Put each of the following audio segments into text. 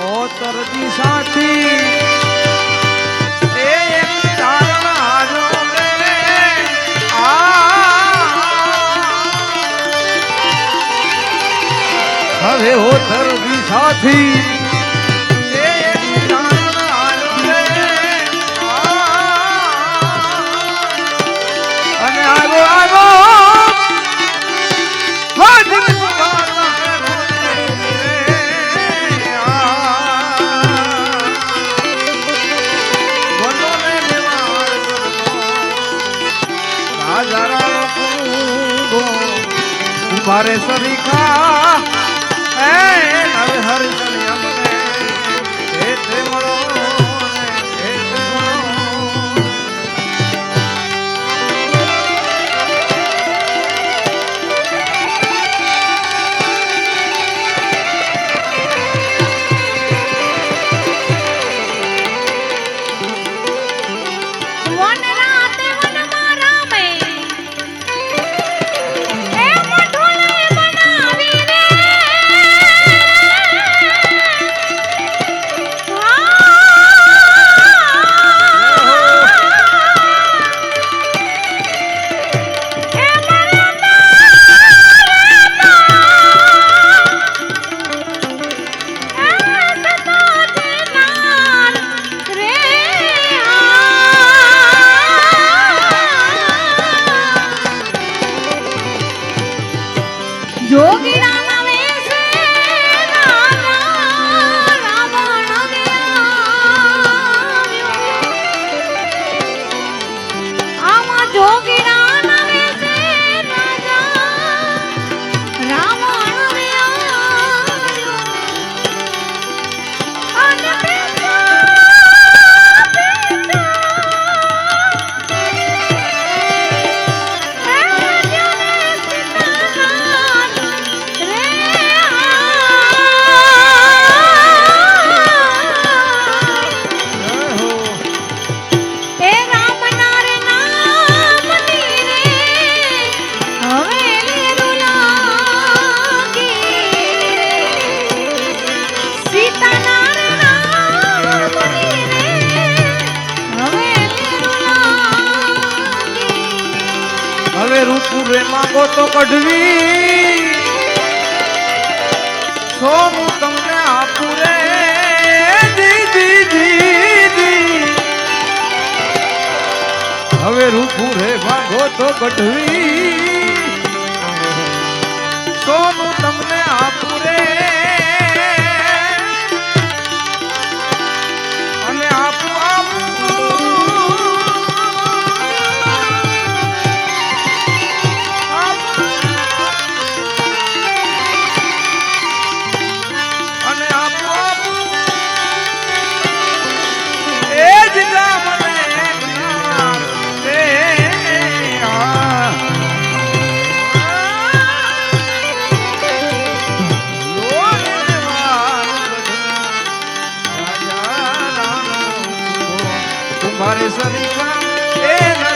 ઓ તરજી સાથી એ હવે સાથી વઢવી સોનું તમને આપું રે હવે રૂપુ રે ભાગો તો ગઢવી. મારે સદી એ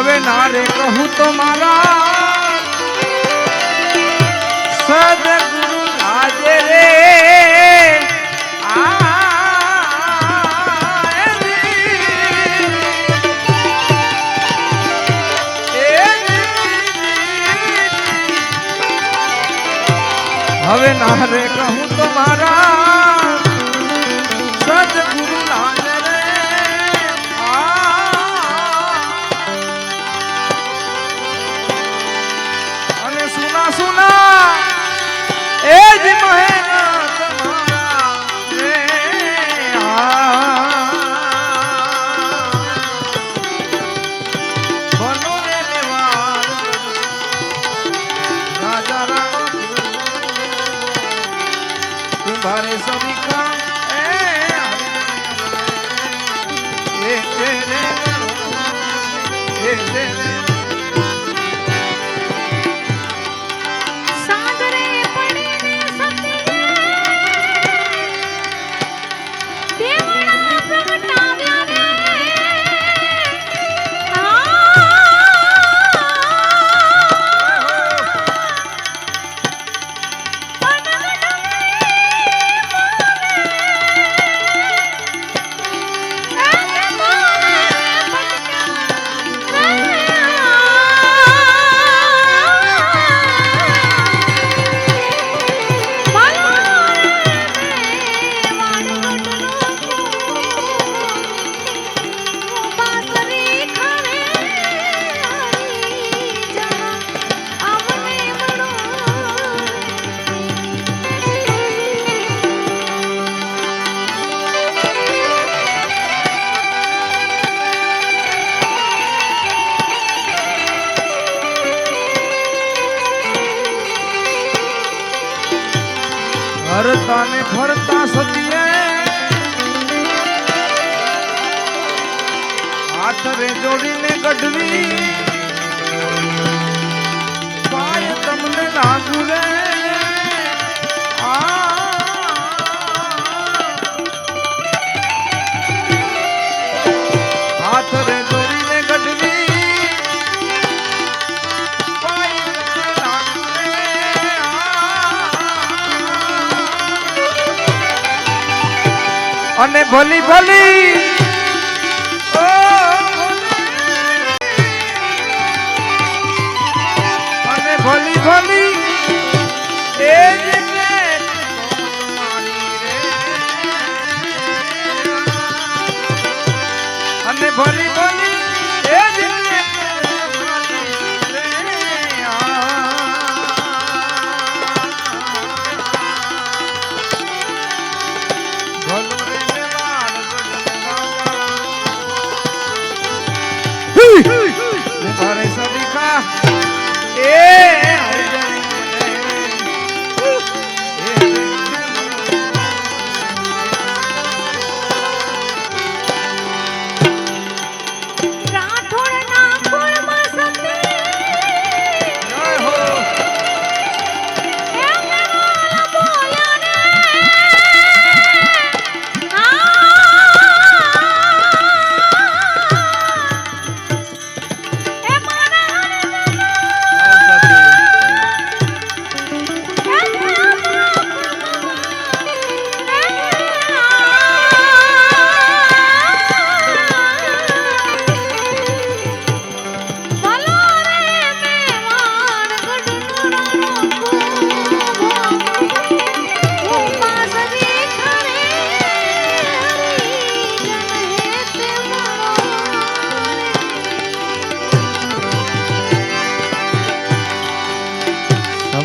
હવે ના રે કહું તો મારા. સદગુરુ રાજે રે. હવે ના રે કહું તો મારા. para eso mi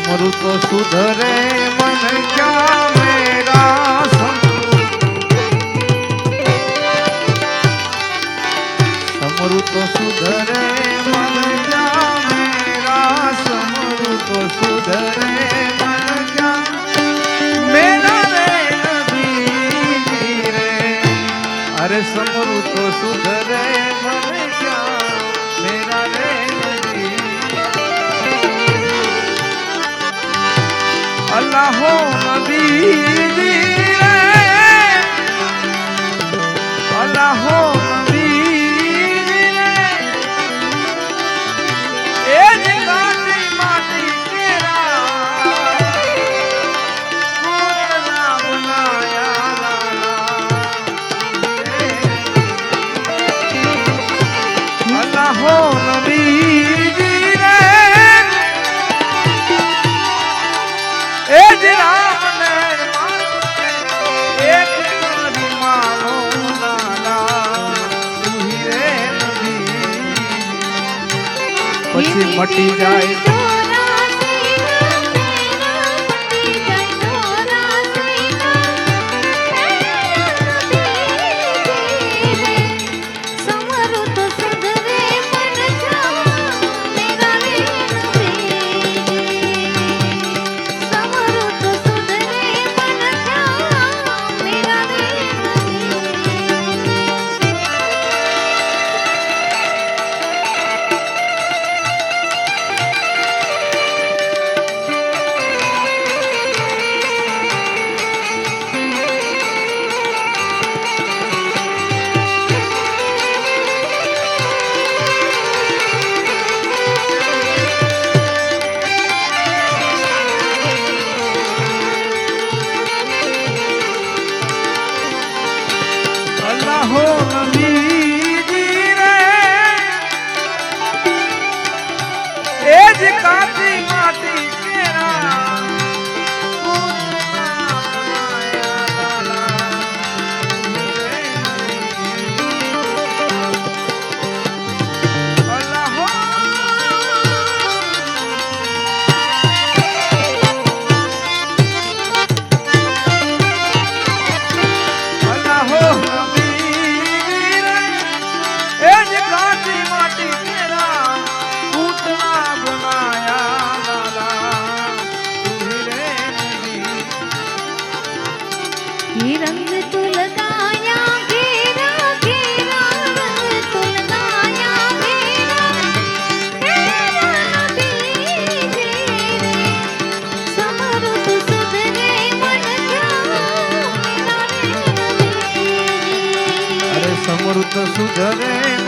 मरु तो सुधरे मन क्या मेरा समरु तो सुधरे मन क्या मेरा समरु तो सुधरे मन क्या? अरे समरु तो सुधरे કહો નબી અલ્લાહ પછી મટી જાય Amen.